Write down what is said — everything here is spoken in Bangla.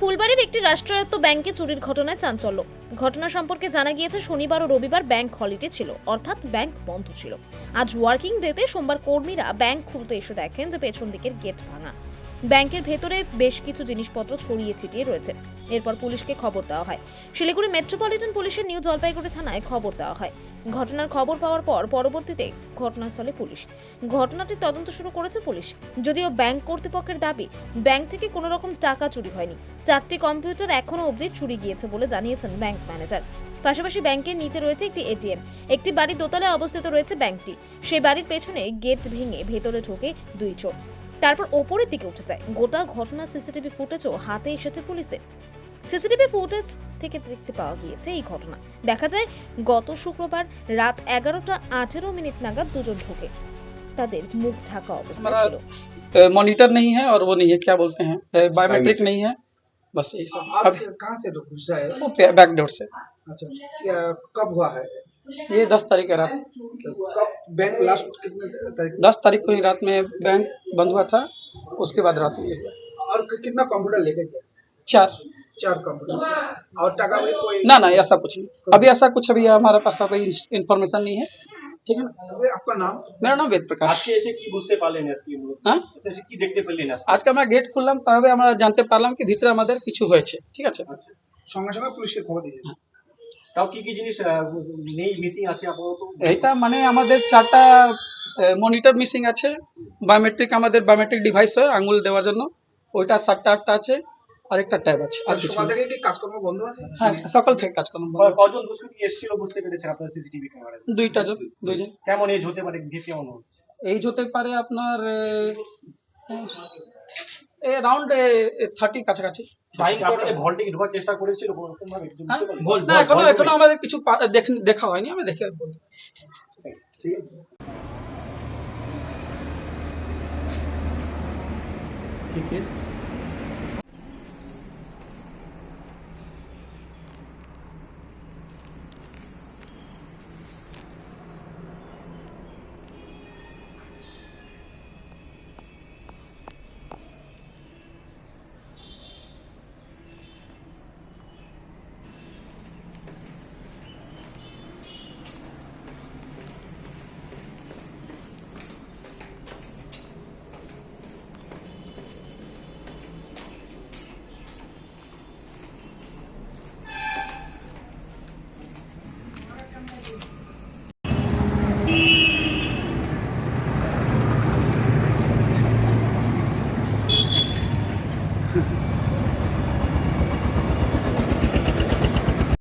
ফুলবাড়ির একটি রাষ্ট্রায়ত্ত ব্যাংকে চুরির ঘটনায় চাঞ্চল্য। ঘটনা সম্পর্কে জানা গিয়েছে, শনিবার ও রবিবার ব্যাংক হলিডে ছিল, অর্থাৎ ব্যাংক বন্ধ ছিল। আজ ওয়ার্কিং ডেতে সোমবার কর্মীরা ব্যাংক খুলতে এসে দেখেন যে পেছন দিকের গেট ভাঙা। ব্যাংকের ভেতরে বেশ কিছু জিনিসপত্র ছড়িয়ে ছিটিয়ে রয়েছে। এরপর পুলিশকে খবর দেওয়া হয়। শিলিগুড়ি মেট্রোপলিটন পুলিশের নিউ জলপাইগুড়ি থানায় খবর দেওয়া হয়। ঘটনার খবর পাওয়ার পর পরবর্তীতে ঘটনাস্থলে পুলিশ। ঘটনাটির তদন্ত শুরু করেছে পুলিশ। যদিও ব্যাংক কর্তৃপক্ষের দাবি, ব্যাংক থেকে কোনো রকম টাকা চুরি হয়নি। চারটি কম্পিউটার এখনও অবধি চুরি গিয়েছে বলে জানিয়েছেন ব্যাংক ম্যানেজার। পাশাপাশি ব্যাংকের নিচে রয়েছে একটি এটিএম। একটি বাড়ির দোতলায় অবস্থিত রয়েছে ব্যাংকটি। সেই বাড়ির পেছনে গেট ভেঙে ভেতরে ঢোকে দুই চোর। তারপর ওপরের দিকে উঠে যায়। গোটা ঘটনা সিসিটিভি ফুটেজও হাতে এসেছে পুলিশের। সিসিটিভি ফুটেজ থেকে দেখতে পাওয়া গিয়েছে এই ঘটনা দেখা যায় গত শুক্রবার রাত এগারোটা আঠেরো মিনিট নাগাদ দুজন ঢোকে তাদের মুখ ঢাকা অবস্থা हमारा ছিল मॉनिटर नहीं है और वो नहीं है क्या बोलते हैं बायोमेट्रिक नहीं है बस यही सब आप अब कहाँ से घुसा है वो बैक डोर से अच्छा क्या कब हुआ है ये दस तारीख है रात कब बैंक लास्ट कितने तारीख दस तारीख को ही रात में बैंक बंद हुआ था उसके बाद रात में ये हुआ। और कि- कितना कंप्यूटर लेके गए चार चार कंप्यूटर और टका में कोई ना ना ऐसा कुछ नहीं अभी ऐसा कुछ अभी हमारे पास अभी इन्फॉर्मेशन नहीं है ठीक है ना अबे, आपका नाम मेरा नाम वेद प्रकाश আজকে এসে কি বুঝতে পারলেন আজকে মূলত? হ্যাঁ আচ্ছা, এসে কি দেখতে পেলেন আজকে আজকে আমরা গেট খুললাম তবে আমরা জানতে পারলাম কি ভিতরে আমাদের কিছু হয়েছে ঠিক আছে সঙ্গে সঙ্গে পুলিশকে খবর দিয়ে তাও কি কি জিনিস আহ, নেই মিসিং আছে আপাতত এইটা মানে আমাদের চারটা মনিটর মিসিং আছে বায়োমেট্রিক আমাদের বায়োমেট্রিক ডিভাইস হয় আঙুল দেওয়ার জন্য ওইটা সাতটা আটটা আছে আর একটা ট্যাব আছে আর কিছু সকাল। থেকে কি কাজকর্ম বন্ধ আছে? হ্যাঁ সকাল থেকে কাজ করলাম ক- কজন দুষ্কৃতী এসেছিল বুঝতে পেরেছেন আপনার সিসিটিভি ক্যামেরা দুইটা জন দুইজন। কেমন এজ হতে পারে কেমন হচ্ছে? এইজ হতে পারে আপনার এ রাউন্ড থার্টি কাছাকাছি। ঢোকার চেষ্টা করেছিল কোনোরকম ভাবে কিছু হ্যাঁ? না এখনও এখনও আমাদের কিছু দেখা হয়নি আমরা দেখে বলতে ঠিক আছে। কি কেস